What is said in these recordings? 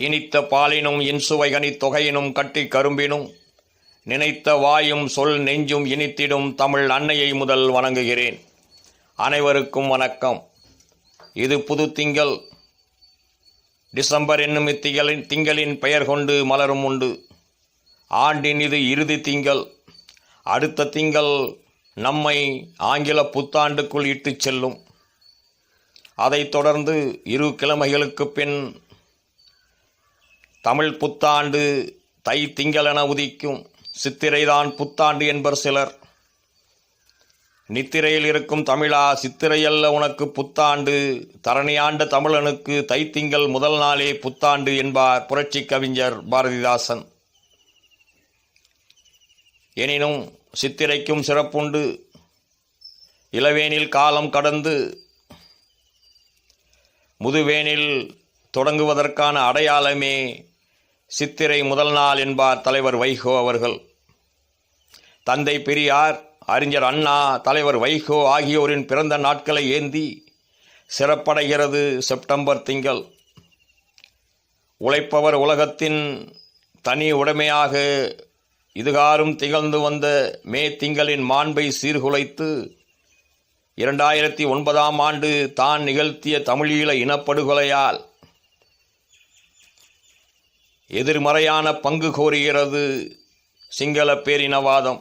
இனித்த பாலினும் இன்சுவைகனித் தொகையினும் கட்டி கரும்பினும் நினைத்த வாயும் சொல் நெஞ்சும் இனித்திடும் தமிழ் அன்னையை முதல் வணங்குகிறேன். அனைவருக்கும் வணக்கம். இது புது திங்கள். டிசம்பர் என்னும் இத்திகளின் திங்களின் பெயர் கொண்டு மலரும் உண்டு. ஆண்டின் இது இறுதி திங்கள். அடுத்த திங்கள் நம்மை ஆங்கில புத்தாண்டுக்குள் இட்டுச் செல்லும். அதைத் தொடர்ந்து இரு கிழமைகளுக்குப் பின் தமிழ் புத்தாண்டு தை திங்களென உதிக்கும். சித்திரைதான் புத்தாண்டு என்பர் சிலர். நித்திரையில் இருக்கும் தமிழா சித்திரையல்ல உனக்கு புத்தாண்டு. தரணியாண்ட தமிழனுக்கு தைத்திங்கள் முதல் நாளே புத்தாண்டு என்பார் புரட்சி கவிஞர் பாரதிதாசன். எனினும் சித்திரைக்கும் சிறப்புண்டு. இளவேனில் காலம் கடந்து முதுவேனில் தொடங்குவதற்கான அடையாளமே சித்திரை முதல் நாள் என்பார் தலைவர் வைகோ அவர்கள். தந்தை பெரியார் அறிஞர் அண்ணா தலைவர் வைகோ ஆகியோரின் பிறந்த நாட்களை ஏந்தி சிறப்படைகிறது செப்டம்பர் திங்கள். உழைப்பவர் உலகத்தின் தனி உடைமையாக இதுகாரும் திகழ்ந்து வந்த மே திங்களின் மாண்பை சீர்குலைத்து இரண்டாயிரத்தி ஒன்பதாம் ஆண்டு தான் நிகழ்த்திய தமிழீழ இனப்படுகொலையால் எதிர்மறையான பங்கு கோருகிறது சிங்கள பேரினவாதம்.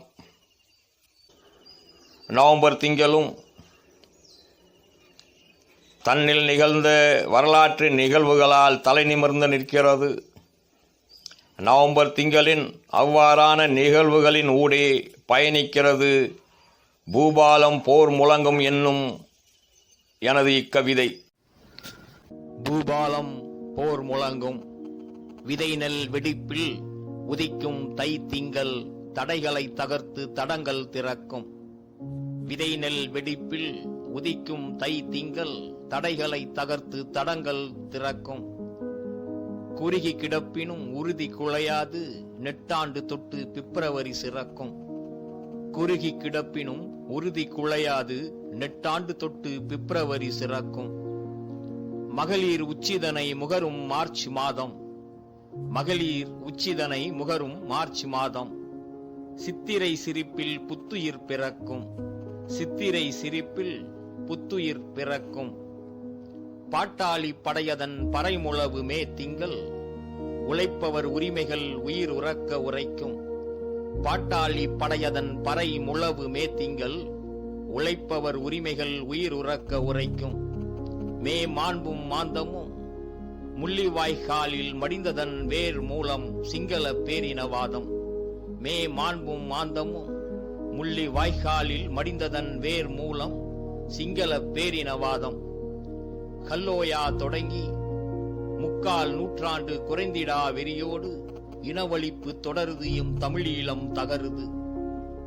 நவம்பர் திங்களும் தன்னில் நிகழ்ந்த வரலாற்று நிகழ்வுகளால் தலை நிமிர்ந்து நிற்கிறது. நவம்பர் திங்களின் அவ்வாறான நிகழ்வுகளின் ஊடே பயணிக்கிறது பூபாலம் போர் முழங்கும் என்னும் எனது இக்கவிதை. பூபாலம் போர் முழங்கும் விதைநெல் வெடிப்பில் உதிக்கும் தை திங்கள் தடைகளை தகர்த்து தடங்கள் திறக்கும். விதைநெல் வெடிப்பில் உதிக்கும் தை திங்கள் தடைகளை தகர்த்து தடங்கள் திறக்கும். குறுகி கிடப்பினும் உறுதி குலையாது நெட்டாண்டு தொட்டு பிப்ரவரி சிறக்கும். குறுகி கிடப்பினும் உறுதி குலையாது நெட்டாண்டு தொட்டு பிப்ரவரி சிறக்கும். மகளிர் உச்சிதனை முகரும் மார்ச் மாதம். மகளிர் உச்சிதனை முகரும் மார்ச் மாதம். சித்திரை சிரிப்பில் புத்துயிர் பிறக்கும். சித்திரை சிரிப்பில் புத்துயிர் பிறக்கும். பாட்டாளி படையதன் பறைமுழவு மே திங்கள். உழைப்பவர் உரிமைகள் உயிர் உறக்க உரைக்கும். பாட்டாளி படையதன் பறை முழவு மே திங்கள். உழைப்பவர் உரிமைகள் உயிர் உறக்க உரைக்கும். மே மாண்பும் மாந்தமும் முள்ளிவாய்க்காலில் மடிந்ததன் வேர் மூலம் சிங்கள பேரினவாதம். மே மாண்பும் மாந்தமும் முள்ளி வாய்க்காலில் மடிந்ததன் வேர் மூலம் சிங்கள பேரினவாதம். கல்லோயா தொடங்கி முக்கால் நூற்றாண்டு குறைந்திடா வெறியோடு இனவழிப்பு தொடருது தமிழீழம் தகருது.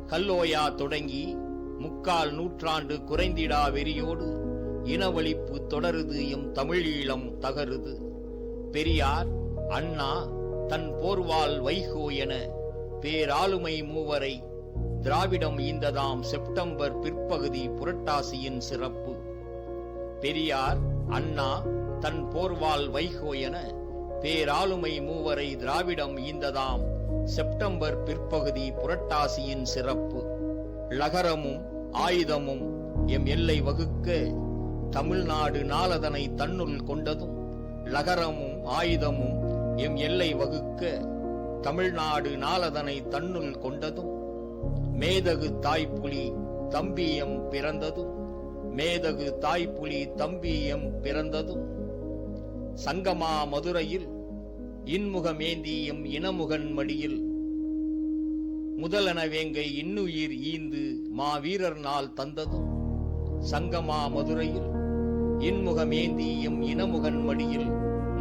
கல்லோயா தொடங்கி முக்கால் நூற்றாண்டு குறைந்திடா வெறியோடு இனவழிப்பு தொடருது எம் தமிழீழம் தகருது. பெரியார் அண்ணா தன் போர்வால் வைகோ என பேராளுமை மூவரை திராவிடம் ஈந்ததாம் செப்டம்பர் பிற்பகுதி புரட்டாசியின் சிறப்பு. பெரியார் அண்ணா தன் போர்வால் வைகோ என பேராளுமை மூவரை திராவிடம் ஈந்ததாம் செப்டம்பர் பிற்பகுதி புரட்டாசியின் சிறப்பு. லகரமும் ஆயுதமும் எம் எல்லை வகுக்க தமிழ்நாடு நாளதனை தன்னுள் கொண்டதும் லகரமும் ஆயுதமும் எம் எல்லை வகுக்க தமிழ்நாடு நாளதனை தன்னுள் கொண்டதும் மேதகு தாய்ப்புலி தம்பியம் பிறந்ததும் மேதகு தாய்ப்புலி தம்பியம் பிறந்ததும். சங்கமா மதுரையில் இன்முகமேந்தியும் இனமுகன் மடியில் முதலன வேங்கை இன்னுயிர் ஈந்து மாவீரர் நாள் தந்ததும். சங்கமா மதுரையில் இன்முகமேந்தியும் இனமுகன் மடியில்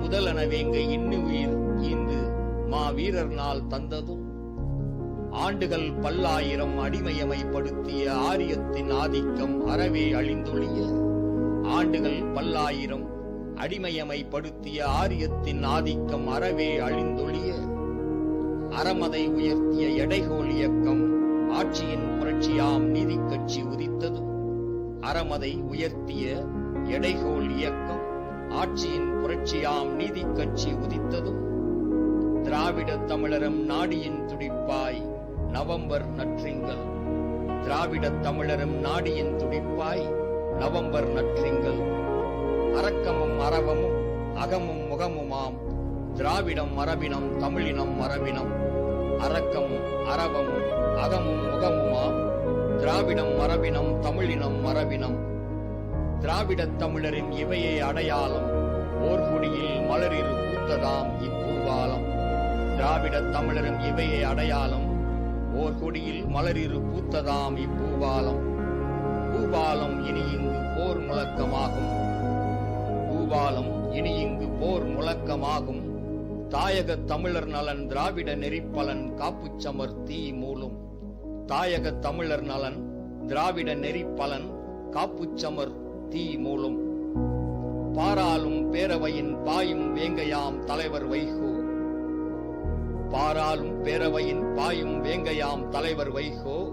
முதலென வேங்கை இன்னுயிர் ஈந்து மாவீரர் நாள் தந்ததும். ஆண்டுகள் பல்லாயிரம் அடிமையமைப்படுத்திய ஆரியத்தின் ஆதிக்கம் அறவே அழிந்தொழிய ஆண்டுகள் பல்லாயிரம் அடிமையமைப்படுத்திய ஆரியத்தின் ஆதிக்கம் அறவே அழிந்தொழிய அறமதை உயர்த்திய எடைகோல் இயக்கம் ஆட்சியின் புரட்சியாம் நீதிக் கட்சி உதித்ததும். அறமதை உயர்த்திய எடைகோல் இயக்கம் ஆட்சியின் புரட்சியாம் நீதிக் கட்சி உதித்ததும் திராவிடத் தமிழரும் நாடியின் துடிப்பாய் நவம்பர் நற்றிங்கள் திராவிடத் தமிழரும் நாடியின் துடிப்பாய் நவம்பர் நற்றிங்கள் அரக்கமும் அரவமும் அகமும் முகமுமாம் திராவிடம் மரபினம் தமிழினம் மரபினம் அரக்கமும் அரவமும் அகமும் முகமுமாம் திராவிடம் மரபினம் தமிழினம் மரபினம் திராவிடத் தமிழரின் இவையே அடையாளம் ஓர்குடியில் மலரிரு பூத்ததாம் இப்பூவாலம் திராவிடத் தமிழரின் இவையே அடையாளம் ஓர்குடியில் மலரிரு பூத்ததாம் இப்பூவாலம் பூபாலம் இனி இங்கு போர் முழக்கமாகும். பூபாலம் இனி இங்கு போர் முழக்கமாகும். தாயக தமிழர் நலன் திராவிட நெறிப்பலன் காப்புச்சமர் தீ மூலும். தாயக தமிழர் நலன் திராவிட நெறிப்பலன் காப்புச்சமர் தீ மூலம். பாராலும் பேரவையின் பாயும் வேங்கையாம் தலைவர் வைகோ. பாராலும் பேரவையின் பாயும் வேங்கையாம் தலைவர் வைகோ.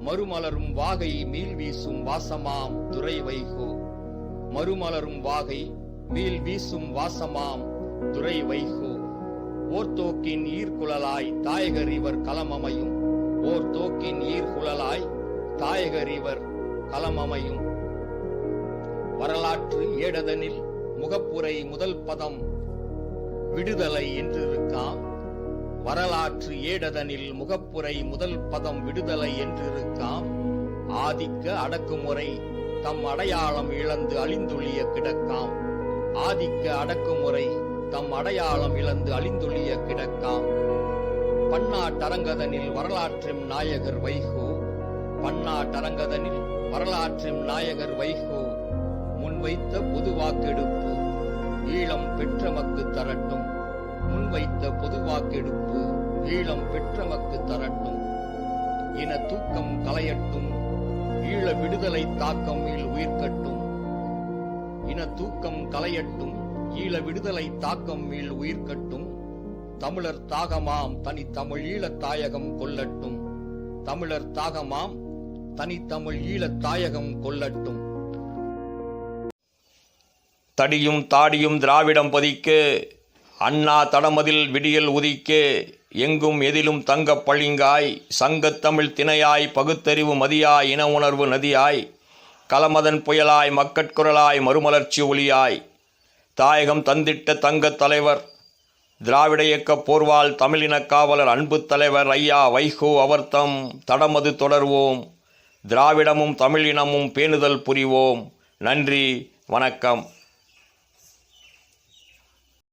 மறுமலரும் வாகை மீள் வீசும் வாசமாம் துரை வைகோ. மறுமலரும் வாகை மீள் வீசும் வாசமாம் துரை வைகோ. ஓர் தோக்கின் ஈர்குழலாய் தாயகர் இவர் களமமையும். ஓர் தோக்கின் ஈர்குழலாய் தாயகர் இவர் களமமையும். வரலாற்று ஏடதனில் முகப்புரை முதல் பதம் விடுதலை என்றிருக்காம் வரலாற்று ஏடதனில் முகப்புரை முதல் பதம் விடுதலை என்றிருக்காம் ஆதிக்க அடக்குமுறை தம் அடையாளம் இழந்து அழிந்துளிய கிடக்காம். ஆதிக்க அடக்குமுறை தம் அடையாளம் இழந்து அழிந்துளிய கிடக்காம். பன்னாட்டரங்கதனில் வரலாற்றின் நாயகர் வைகோ. பன்னாட்டரங்கதனில் வரலாற்றின் நாயகர் வைகோ. முன்வைத்த பொது வாக்கெடுப்பு ஈழம் பெற்றமக்கு தரட்டும். முன்வைத்த பொது வாக்கெடுப்பு ஈழம் பெற்றமக்கு தரட்டும். இன தூக்கம் களையட்டும். ஈழ விடுதலை தாக்கம் இல் உயிர்கட்டும் இன தூக்கம் களையட்டும். ஈழ விடுதலை தாக்கம் இல் உயிர்கட்டும் தமிழர் தாகமாம் தனி தமிழ் ஈழத் தாயகம் கொல்லட்டும் தமிழர் தாகமாம் தனித்தமிழ் ஈழத் தாயகம் கொல்லட்டும் தடியும் தாடியும் திராவிடம் பதிக்க. அண்ணா தடமதில் விடியல் உதிக்கு. எங்கும் எதிலும் தங்கப் பளிங்காய். சங்கத்தமிழ் திணையாய் பகுத்தறிவு மதியாய் இன உணர்வு நதியாய். கலமதன் புயலாய் மக்கட்குரலாய் மறுமலர்ச்சி ஒளியாய். தாயகம் தந்திட்ட தங்கத் தலைவர். திராவிட இயக்க போர்வால் தமிழினக் காவலர் அன்பு தலைவர் ஐயா வைகோ அவர்தம் தடமது தொடர்வோம். திராவிடமும் தமிழினமும் பேணுதல் புரிவோம். நன்றி வணக்கம்.